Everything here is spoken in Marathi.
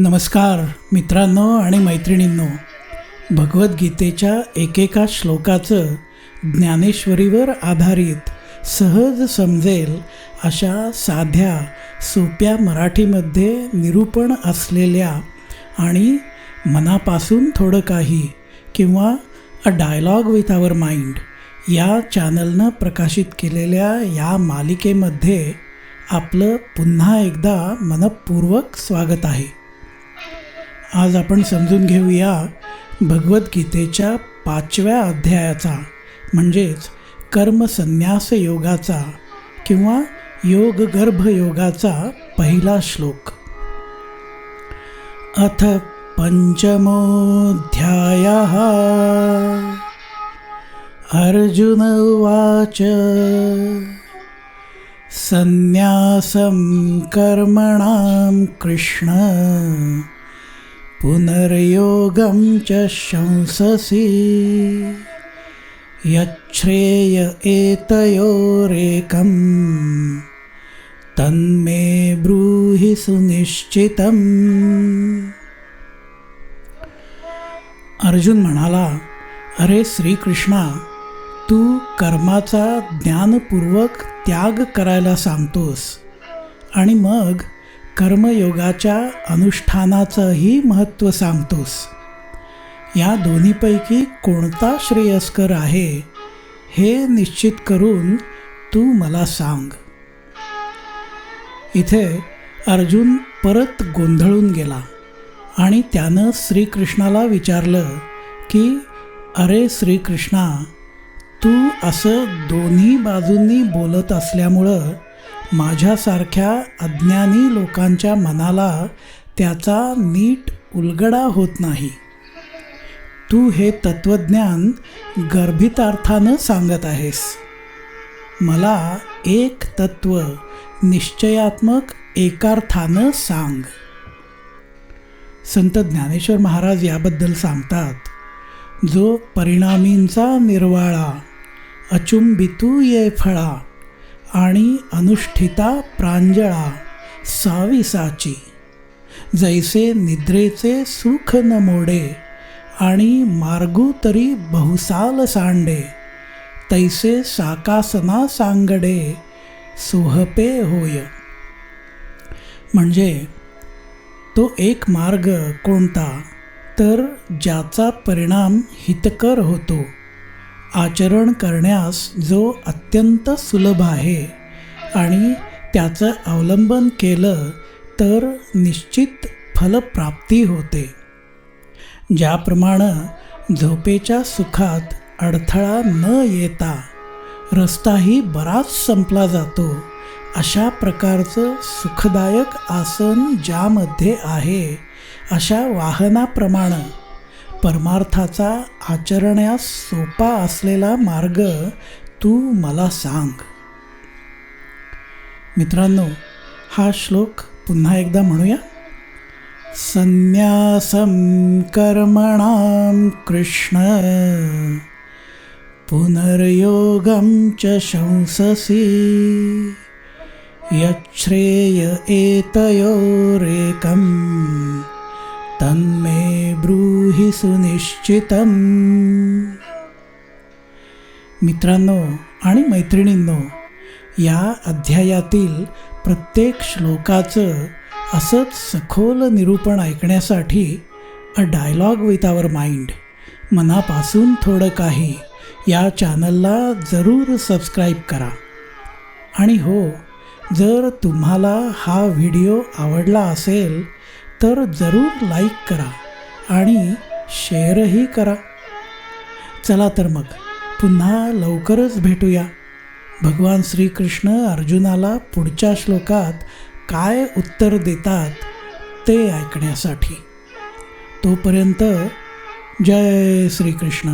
नमस्कार मित्रांनो आणि मैत्रिणींनो. भगवद्गीतेच्या एकेका श्लोकाचं ज्ञानेश्वरीवर आधारित सहज समजेल अशा साध्या सोप्या मराठीमध्ये निरूपण असलेल्या आणि मनापासून थोडं काही किंवा a dialogue with our mind या चॅनलनं प्रकाशित केलेल्या या मालिकेमध्ये आपलं पुन्हा एकदा मनपूर्वक स्वागत आहे. आज आपण समजून घेऊया भगवद्गीतेच्या पाचव्या अध्यायाचा म्हणजेच कर्मसन्यास योगाचा किंवा योग गर्भ योगाचा पहिला श्लोक. अथ पंचमोध्याय अर्जुन उवाच संन्यासं कर्मणां कृष्ण। पुनर्योगं च शंससि। यच्छ्रेय एतयोरेकं तन्मे ब्रूहि सुनिश्चितम्। अर्जुन म्हणाला अरे श्रीकृष्णा तू कर्माचा ज्ञानपूर्वक त्याग करायला सांगतोस. आणि मग कर्मयोगाच्या अनुष्ठानाचंही महत्त्व सांगतोस. या दोन्हीपैकी कोणता श्रेयस्कर आहे हे निश्चित करून तू मला सांग. इथे अर्जुन परत गोंधळून गेला आणि त्यानं श्रीकृष्णाला विचारलं की अरे श्रीकृष्णा तू असं दोन्ही बाजूंनी बोलत असल्यामुळं माझ्यासारख्या अज्ञानी लोकांच्या मनाला त्याचा नीट उलगडा होत नाही. तू हे तत्त्वज्ञान गर्भितार्थानं सांगत आहेस. मला एक तत्त्व निश्चयात्मक एकार्थानं सांग. संत ज्ञानेश्वर महाराज याबद्दल सांगतात जो परिणामींचा निर्वाळा अचुंबितू ये फळा आणि अनुष्ठिता प्रांजळा साविसाची. जैसे निद्रेचे सुख न मोडे आणि मार्गू तरी बहुसाल सांडे. तैसे साकासना सांगडे सोहपे होय. म्हणजे तो एक मार्ग कोणता? तर ज्याचा परिणाम हितकर होतो. आचरण करण्यास जो अत्यंत सुलभ आहे आणि त्याचं अवलंबन केलं तर निश्चित फलप्राप्ती होते. ज्याप्रमाणे झोपेच्या सुखात अडथळा न येता रस्ताही बराच संपला जातो अशा प्रकारचं सुखदायक आसन ज्यामध्ये आहे अशा वाहनाप्रमाणे परमार्थाचा आचरण्यास सोपा असलेला मार्ग तू मला सांग. मित्रांनो हा श्लोक पुन्हा एकदा म्हणूया. संन्यासं कर्मणां कृष्ण पुनर्योगं च शंससि यच्छ्रेय एतयोरेकम्। तन्मे ब्रूहि सुनिश्चितम्। मित्रांनो आणि मैत्रिणींनो या अध्यायातील प्रत्येक श्लोकाचं असंच सखोल निरूपण ऐकण्यासाठी a dialogue with our mind मनापासून थोडं काही या चॅनलला जरूर सबस्क्राईब करा. आणि हो जर तुम्हाला हा व्हिडिओ आवडला असेल तर जरूर लाईक करा आणि शेअरही करा. चला तर मग पुन्हा लवकरच भेटूया. भगवान श्रीकृष्ण अर्जुनाला पुढच्या श्लोकात काय उत्तर देतात ते ऐकण्यासाठी. तोपर्यंत जय श्रीकृष्ण.